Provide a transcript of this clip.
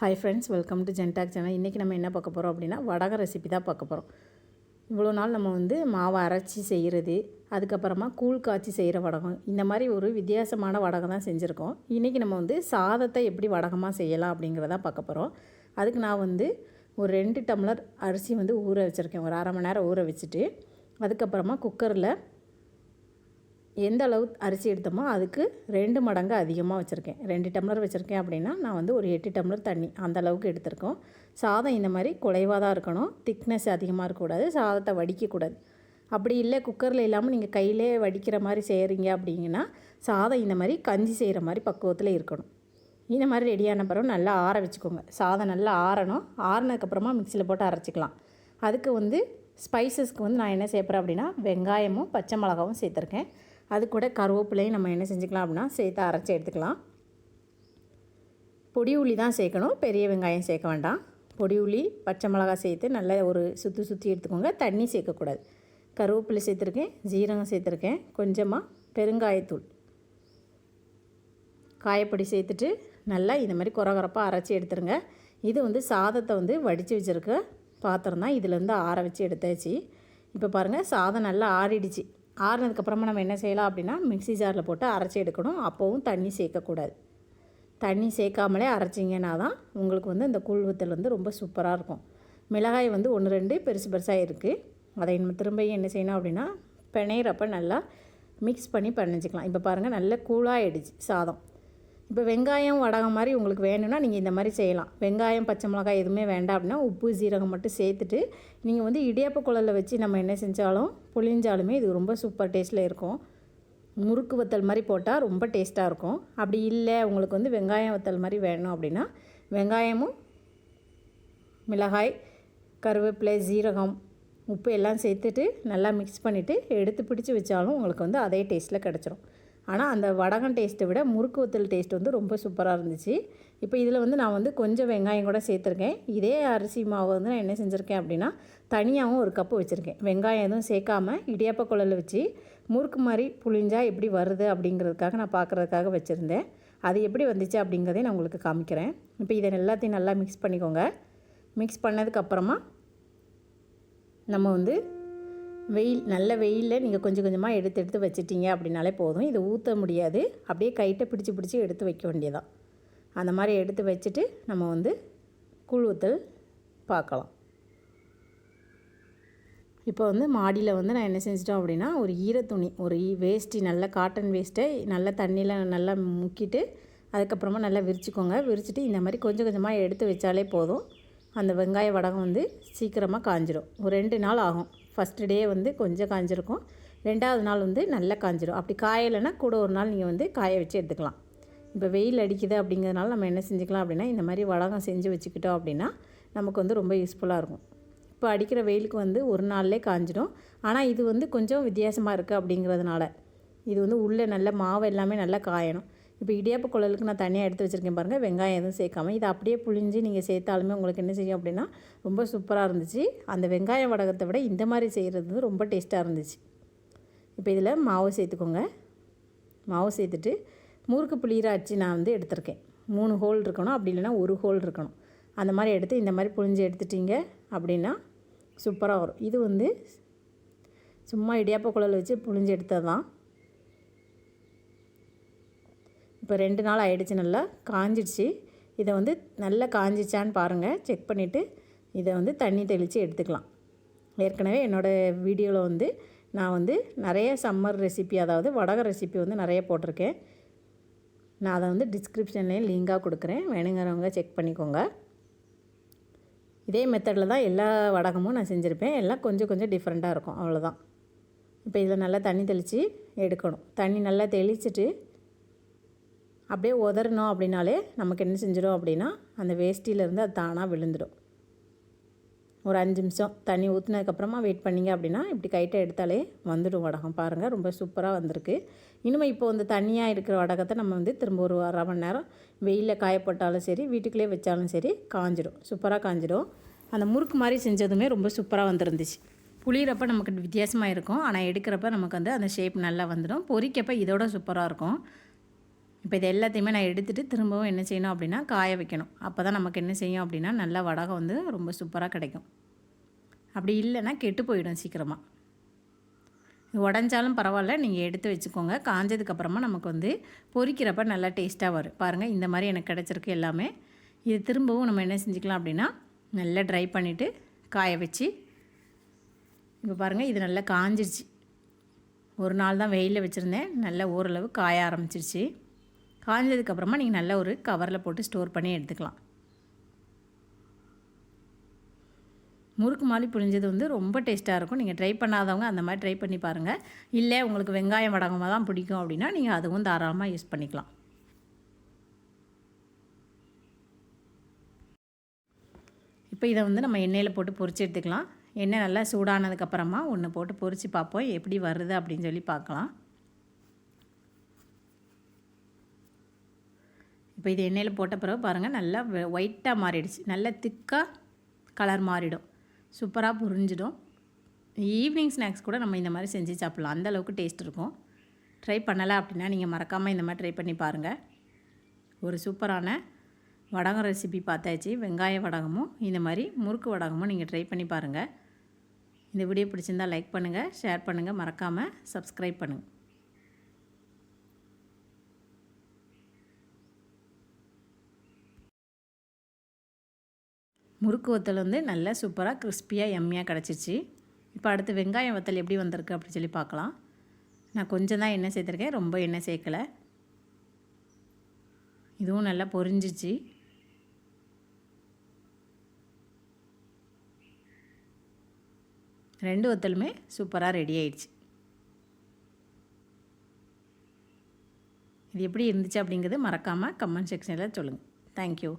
Hi friends welcome to Jentak channel இன்றைக்கி நம்ம என்ன பார்க்க போகிறோம் அப்படின்னா வடக ரெசிபி தான் பார்க்க போகிறோம் இவ்வளோ நாள் நம்ம வந்து மாவை அரைச்சி செய்கிறது அதுக்கப்புறமா கூழ் காய்ச்சி செய்கிற வடகம் இந்த மாதிரி ஒரு வித்தியாசமான வடகம் தான் செஞ்சுருக்கோம். இன்றைக்கி நம்ம வந்து சாதத்தை எப்படி வடகமாக செய்யலாம் அப்படிங்கிறத பார்க்க போகிறோம் அதுக்கு நான் வந்து ஒரு ரெண்டு டம்ளர் அரிசி வந்து ஊற வச்சுருக்கேன். ஒரு அரை மணி நேரம் ஊற வச்சுட்டு அதுக்கப்புறமா குக்கரில் எந்த அளவு அரிசி எடுத்தோமோ அதுக்கு ரெண்டு மடங்கு அதிகமாக வச்சுருக்கேன். ரெண்டு டம்ளர் வச்சுருக்கேன் அப்படின்னா நான் வந்து ஒரு எட்டு டம்ளர் தண்ணி அந்த அளவுக்கு எடுத்திருக்கோம். சாதம் இந்த மாதிரி குறைவாக தான் இருக்கணும். திக்னஸ் அதிகமாக இருக்கக்கூடாது. சாதத்தை வடிக்கக்கூடாது. அப்படி இல்லை குக்கரில் இல்லாமல் நீங்கள் கையிலே வடிக்கிற மாதிரி செய்கிறீங்க அப்படிங்கன்னா சாதம் இந்த மாதிரி கஞ்சி செய்கிற மாதிரி பக்குவத்தில் இருக்கணும். இந்த மாதிரி ரெடியான பிறகு நல்லா ஆற வச்சுக்கோங்க. சாதம் நல்லா ஆறணும். ஆறினதுக்கப்புறமா மிக்சியில் போட்டு அரைச்சிக்கலாம். அதுக்கு வந்து ஸ்பைசஸ்க்கு வந்து நான் என்ன சேர்ப்பேன் அப்படின்னா வெங்காயமும் பச்சை மிளகாவும் சேர்த்துருக்கேன். அது கூட கருவேப்பிலையும் நம்ம என்ன செஞ்சுக்கலாம் அப்படின்னா சேர்த்து அரைச்சி எடுத்துக்கலாம். பொடி உள்ளி தான் சேர்க்கணும். பெரிய வெங்காயம் சேர்க்க வேண்டாம். பொடி உள்ளி பச்சை மிளகா சேர்த்து நல்லா ஒரு சுற்றி சுற்றி எடுத்துக்கோங்க. தண்ணி சேர்க்கக்கூடாது. கருவேப்பிலை சேர்த்துருக்கேன். ஜீரகம் சேர்த்துருக்கேன். கொஞ்சமாக பெருங்காயத்தூள். காயப்பொடி சேர்த்துட்டு நல்லா இந்த மாதிரி குறகுறப்பாக அரைச்சி எடுத்துருங்க. இது வந்து சாதத்தை வந்து வடித்து வச்சுருக்க பாத்திரம் தான். இதிலேருந்து ஆற வச்சு எடுத்தாச்சு. இப்போ பாருங்கள் சாதம் நல்லா ஆறிடுச்சு. ஆறுனதுக்கப்புறமா நம்ம என்ன செய்யலாம் அப்படின்னா மிக்ஸி ஜாரில் போட்டு அரைச்சி எடுக்கணும். அப்போவும் தண்ணி சேர்க்கக்கூடாது. தண்ணி சேர்க்காமலே அரைச்சிங்கன்னா தான் உங்களுக்கு வந்து இந்த கூழ் வத்தல் வந்து ரொம்ப சூப்பராக இருக்கும். மிளகாய் வந்து ஒன்று ரெண்டு பெருசு பெருசாக இருக்குது அதை நம்ம திரும்பியும் என்ன செய்யணும் அப்படின்னா பிணையிறப்ப நல்லா மிக்ஸ் பண்ணி பண்ணிச்சிக்கலாம். இப்போ பாருங்கள் நல்ல கூழாகிடுச்சு சாதம். இப்போ வெங்காயம் வடகம் மாதிரி உங்களுக்கு வேணும்னா நீங்கள் இந்த மாதிரி செய்யலாம். வெங்காயம் பச்சை மிளகாய் எதுவுமே வேண்டாம் அப்படின்னா உப்பு சீரகம் மட்டும் சேர்த்துட்டு நீங்கள் வந்து இடியாப்ப குழலில் வச்சு நம்ம என்ன செஞ்சாலும் புளிஞ்சாலுமே இது ரொம்ப சூப்பர் டேஸ்ட்டில் இருக்கும். முறுக்கு வத்தல் மாதிரி போட்டால் ரொம்ப டேஸ்ட்டாக இருக்கும். அப்படி இல்லை உங்களுக்கு வந்து வெங்காயம் வத்தல் மாதிரி வேணும் அப்படின்னா வெங்காயமும் மிளகாய் கருவேப்பிலை ஜீரகம் உப்பு எல்லாம் சேர்த்துட்டு நல்லா மிக்ஸ் பண்ணிவிட்டு எடுத்து பிடிச்சி வச்சாலும் உங்களுக்கு வந்து அதே டேஸ்ட்டில் கிடச்சிரும். ஆனால் அந்த வடகம் டேஸ்ட்டை விட முறுக்கு வத்தல் டேஸ்ட் வந்து ரொம்ப சூப்பராக இருந்துச்சு. இப்போ இதில் வந்து நான் வந்து கொஞ்சம் வெங்காயம் கூட சேர்த்துருக்கேன். இதே அரிசி மாவு வந்து நான் என்ன செஞ்சுருக்கேன் அப்படின்னா தனியாகவும் ஒரு கப்பு வச்சுருக்கேன். வெங்காயம் எதுவும் சேர்க்காமல் இடியாப்ப குழலில் வச்சு முறுக்கு மாதிரி புளிஞ்சால் எப்படி வருது அப்படிங்கிறதுக்காக நான் பார்க்குறதுக்காக வச்சுருந்தேன். அது எப்படி வந்துச்சு அப்படிங்கிறதையும் நான் உங்களுக்கு காமிக்கிறேன். இப்போ இதை எல்லாத்தையும் நல்லா மிக்ஸ் பண்ணிக்கோங்க. மிக்ஸ் பண்ணதுக்கப்புறமா நம்ம வந்து வெயில் நல்ல வெயிலில் நீங்கள் கொஞ்சம் கொஞ்சமாக எடுத்து எடுத்து வச்சிட்டிங்க அப்படின்னாலே போதும். இதை ஊற்ற முடியாது. அப்படியே கைட்டை பிடிச்சி பிடிச்சி எடுத்து வைக்க வேண்டியதான் அந்த மாதிரி எடுத்து வச்சுட்டு நம்ம வந்து கூழ் ஊற்றல் பார்க்கலாம். இப்போ வந்து மாடியில் வந்து நான் என்ன செஞ்சிட்டோம் அப்படின்னா ஒரு ஈரத்துணி ஒரு வேஷ்டி நல்ல காட்டன் வேஸ்ட்டை நல்ல தண்ணியில் நல்லா முக்கிட்டு அதுக்கப்புறமா நல்லா விரிச்சுக்கோங்க. விரிச்சிட்டு இந்த மாதிரி கொஞ்சம் கொஞ்சமாக எடுத்து வச்சாலே போதும். அந்த வெங்காய வடகம் வந்து சீக்கிரமாக காஞ்சிடும் ஒரு ரெண்டு நாள் ஆகும். ஃபஸ்ட்டு டே வந்து கொஞ்சம் காஞ்சிருக்கும். ரெண்டாவது நாள் வந்து நல்லா காஞ்சிடும் அப்படி காயலைன்னா கூட ஒரு நாள் நீங்கள் வந்து காய வச்சு எடுத்துக்கலாம். இப்போ வெயில் அடிக்குது அப்படிங்கிறதுனால நம்ம என்ன செஞ்சுக்கலாம் அப்படின்னா இந்த மாதிரி வடகம் செஞ்சு வச்சுக்கிட்டோம் அப்படின்னா நமக்கு வந்து ரொம்ப யூஸ்ஃபுல்லாக இருக்கும். இப்போ அடிக்கிற வெயிலுக்கு வந்து ஒரு நாள்லேயே காஞ்சிடும் ஆனால் இது வந்து கொஞ்சம் வித்தியாசமாக இருக்குது அப்படிங்கிறதுனால இது வந்து உள்ளே நல்ல மாவு எல்லாமே நல்லா காயணும். இப்போ இடியாப்ப குழலுக்கு நான் தனியாக எடுத்து வச்சுருக்கேன் பாருங்கள் வெங்காயம் எதுவும் சேர்க்காம. இதை அப்படியே புழிஞ்சு நீங்கள் சேர்த்தாலுமே உங்களுக்கு என்ன செய்யும் அப்படின்னா ரொம்ப சூப்பராக இருந்துச்சு. அந்த வெங்காய வடகத்தை விட இந்த மாதிரி செய்கிறது ரொம்ப டேஸ்ட்டாக இருந்துச்சு. இப்போ இதில் மாவு சேர்த்துக்கோங்க. மாவு சேர்த்துட்டு முறுக்கு புளியிற அச்சு நான் வந்து எடுத்திருக்கேன். மூணு ஹோல் இருக்கணும். அப்படி இல்லைன்னா ஒரு ஹோல் இருக்கணும். அந்த மாதிரி எடுத்து இந்த மாதிரி புழிஞ்சு எடுத்துட்டிங்க அப்படின்னா சூப்பராக வரும். இது வந்து சும்மா இடியாப்ப குழல் வச்சு புழிஞ்சு எடுத்தது தான் இப்போ ரெண்டு நாள் ஆகிடுச்சு நல்லா காஞ்சிடுச்சு. இதை வந்து நல்லா காஞ்சிச்சான்னு பாருங்கள் செக் பண்ணிவிட்டு இதை வந்து தண்ணி தெளித்து எடுத்துக்கலாம். ஏற்கனவே என்னோடய வீடியோவில் வந்து நான் வந்து நிறைய சம்மர் ரெசிபி அதாவது வடக ரெசிபி வந்து நிறைய போட்டிருக்கேன். நான் அதை வந்து டிஸ்கிரிப்ஷன்லேயும் லிங்காக கொடுக்குறேன். வேணுங்கிறவங்க செக் பண்ணிக்கோங்க. இதே மெத்தடில் தான் எல்லா வடகமும் நான் செஞ்சுருப்பேன். எல்லாம் கொஞ்சம் கொஞ்சம் டிஃப்ரெண்ட்டாக இருக்கும். அவ்வளோதான் இப்போ இதில் நல்லா தண்ணி தெளித்து எடுக்கணும். தண்ணி நல்லா தெளிச்சுட்டு அப்படியே உதறணும் அப்படின்னாலே நமக்கு என்ன செஞ்சிடும் அப்படின்னா அந்த வேஷ்டியிலேருந்து அது தானாக விழுந்துடும். ஒரு அஞ்சு நிமிஷம் தண்ணி ஊற்றினதுக்கப்புறமா வெயிட் பண்ணிங்க அப்படின்னா இப்படி கைட்டை எடுத்தாலே வந்துடும் வடகம். பாருங்கள் ரொம்ப சூப்பராக வந்திருக்கு. இனிமே இப்போ வந்து தண்ணியாக இருக்கிற வடகத்தை நம்ம வந்து திரும்ப ஒரு அரை மணி நேரம் வெயிலில் காயப்பட்டாலும் சரி வீட்டுக்குள்ளே வச்சாலும் சரி காஞ்சிடும் சூப்பராக காஞ்சிடும் அந்த முறுக்கு மாதிரி செஞ்சதுமே ரொம்ப சூப்பராக வந்துருந்துச்சு. புளியிறப்ப நமக்கு வித்தியாசமாக இருக்கும். ஆனால் எடுக்கிறப்ப நமக்கு வந்து அந்த ஷேப் நல்லா வந்துடும். பொரிக்கப்போ இதோட சூப்பராக இருக்கும். இப்போ இது எல்லாத்தையுமே நான் எடுத்துகிட்டு திரும்பவும் என்ன செய்யணும் அப்படின்னா காய வைக்கணும். அப்போ தான் நமக்கு என்ன செய்யும் அப்படின்னா நல்லா வடகம் வந்து ரொம்ப சூப்பராக கிடைக்கும். அப்படி இல்லைன்னா கெட்டு போயிடும் சீக்கிரமாக உடஞ்சாலும் பரவாயில்ல நீங்கள் எடுத்து வச்சுக்கோங்க. காஞ்சதுக்கப்புறமா நமக்கு வந்து பொரிக்கிறப்ப நல்லா டேஸ்ட்டாக வரும். பாருங்கள் இந்த மாதிரி எனக்கு கிடச்சிருக்கு எல்லாமே. இது திரும்பவும் நம்ம என்ன செஞ்சுக்கலாம் அப்படின்னா நல்லா ட்ரை பண்ணிவிட்டு காய வச்சு இப்போ பாருங்கள் இது நல்லா காஞ்சிருச்சு. ஒரு நாள் தான் வெயிலில் வச்சுருந்தேன். நல்லா ஓரளவு காய ஆரம்பிச்சிருச்சு. காய்ஞ்சதுக்கப்புறமா நீங்கள் நல்ல ஒரு கவரில் போட்டு ஸ்டோர் பண்ணி எடுத்துக்கலாம். முறுக்கு மாதிரி புழிஞ்சது வந்து ரொம்ப டேஸ்ட்டாக இருக்கும். நீங்கள் ட்ரை பண்ணாதவங்க அந்த மாதிரி ட்ரை பண்ணி பாருங்கள் இல்லை உங்களுக்கு வெங்காயம் வடகமாக தான் பிடிக்கும் அப்படின்னா நீங்கள் அதுவும் தாராளமாக யூஸ் பண்ணிக்கலாம். இப்போ இதை வந்து நம்ம எண்ணெயில் போட்டு பொறிச்சு எடுத்துக்கலாம். எண்ணெய் நல்லா சூடானதுக்கப்புறமா ஒன்று போட்டு பொறிச்சு பார்ப்போம். எப்படி வருது அப்படின்னு சொல்லி பார்க்கலாம். இப்போ இது எண்ணெயில் போட்ட பிறகு பாருங்கள் நல்லா ஒயிட்டாக மாறிடுச்சு. நல்லா திக்காக கலர் மாறிடும். சூப்பராக புரிஞ்சிடும். ஈவினிங் ஸ்நாக்ஸ் கூட நம்ம இந்த மாதிரி செஞ்சு சாப்பிட்லாம். அந்தளவுக்கு டேஸ்ட் இருக்கும். ட்ரை பண்ணலை அப்படின்னா நீங்கள் மறக்காமல் இந்த மாதிரி ட்ரை பண்ணி பாருங்கள் ஒரு சூப்பரான வடகம் ரெசிபி பார்த்தாச்சு. வெங்காய வடகமும் இந்த மாதிரி முறுக்கு வடகமும் நீங்கள் ட்ரை பண்ணி பாருங்கள் இந்த வீடியோ பிடிச்சிருந்தால் லைக் பண்ணுங்கள் ஷேர் பண்ணுங்கள் மறக்காமல் சப்ஸ்கிரைப் பண்ணுங்கள் முறுக்கு வத்தல் வந்து நல்லா சூப்பராக கிறிஸ்பியாக எம்மியாக கிடச்சிச்சு இப்போ அடுத்து வெங்காயம் வத்தல் எப்படி வந்திருக்கு அப்படின்னு சொல்லி பார்க்கலாம். நான் கொஞ்சம் தான் எண்ணெய் சேர்த்துருக்கேன் ரொம்ப எண்ணெய் சேர்க்கலை. இதுவும் நல்லா பொரிஞ்சிச்சு ரெண்டு வத்தலுமே சூப்பராக ரெடி ஆயிடுச்சு. இது எப்படி இருந்துச்சு அப்படிங்கிறது மறக்காமல் கமெண்ட் செக்ஷனில் சொல்லுங்கள் தேங்க்யூ